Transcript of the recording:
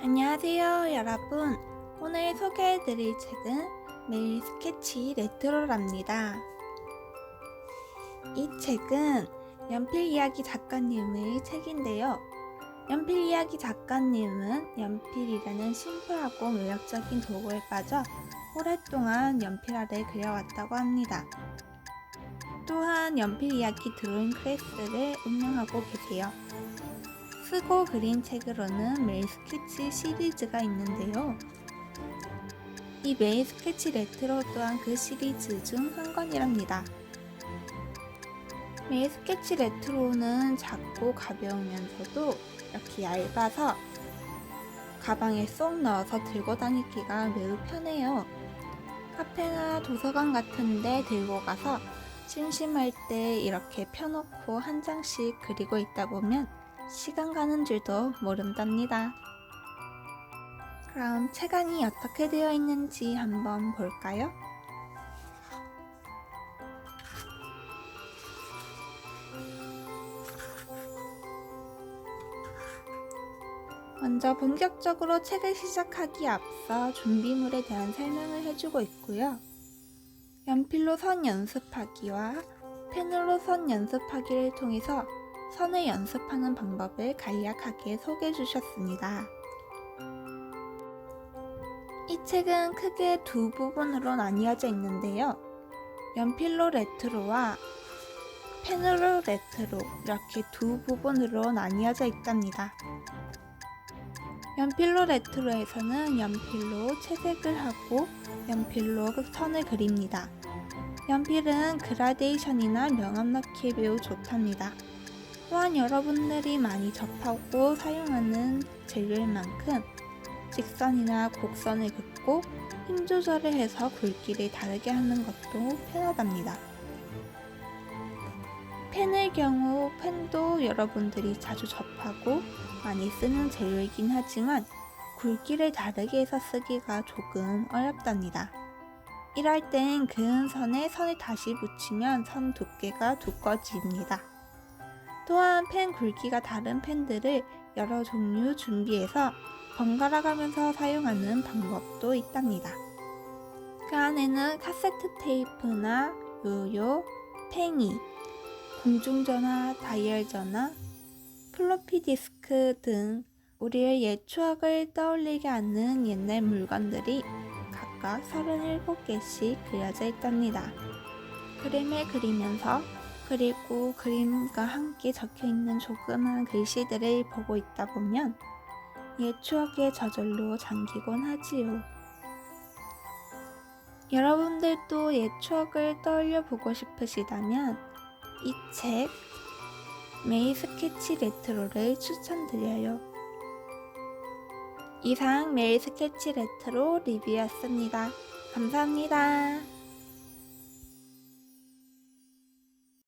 안녕하세요, 여러분. 오늘 소개해드릴 책은 매일 스케치 레트로랍니다. 이 책은 연필 이야기 작가님의 책인데요. 연필 이야기 작가님은 연필이라는 심플하고 매력적인 도구에 빠져 오랫동안 연필 아래 그려왔다고 합니다. 또한 연필 이야기 드로잉 클래스를 운영하고 계세요. 쓰고 그린 책으로는 메일 스케치 시리즈가 있는데요. 이 메일 스케치 레트로 또한 그 시리즈 중 한 권이랍니다. 메일 스케치 레트로는 작고 가벼우면서도 이렇게 얇아서 가방에 쏙 넣어서 들고 다니기가 매우 편해요. 카페나 도서관 같은데 들고 가서 심심할 때 이렇게 펴놓고 한 장씩 그리고 있다 보면 시간 가는 줄도 모른답니다. 그럼 책안이 어떻게 되어 있는지 한번 볼까요? 먼저 본격적으로 책을 시작하기 앞서 준비물에 대한 설명을 해주고 있고요. 연필로 선 연습하기와 펜으로 선 연습하기를 통해서 선을 연습하는 방법을 간략하게 소개해 주셨습니다. 이 책은 크게 두 부분으로 나뉘어져 있는데요. 연필로 레트로와 펜으로 레트로 이렇게 두 부분으로 나뉘어져 있답니다. 연필로 레트로에서는 연필로 채색을 하고 연필로 선을 그립니다. 연필은 그라데이션이나 명암 넣기에 매우 좋답니다. 또한 여러분들이 많이 접하고 사용하는 재료인 만큼 직선이나 곡선을 긋고 힘 조절을 해서 굵기를 다르게 하는 것도 편하답니다. 펜의 경우 펜도 여러분들이 자주 접하고 많이 쓰는 재료이긴 하지만 굵기를 다르게 해서 쓰기가 조금 어렵답니다. 이럴 땐 그은 선에 선을 다시 붙이면 선 두께가 두꺼집니다. 또한 펜 굵기가 다른 펜들을 여러 종류 준비해서 번갈아 가면서 사용하는 방법도 있답니다. 그 안에는 카세트 테이프나 요요, 팽이, 공중전화, 다이얼전화, 플로피 디스크 등 우리의 옛 추억을 떠올리게 하는 옛날 물건들이 각각 37개씩 그려져 있답니다. 그림을 그리면서 그리고 그림과 함께 적혀 있는 조그만 글씨들을 보고 있다 보면 옛 추억에 저절로 잠기곤 하지요. 여러분들도 옛 추억을 떠올려 보고 싶으시다면 이 책 메이 스케치 레트로를 추천드려요. 이상 메이 스케치 레트로 리뷰였습니다. 감사합니다.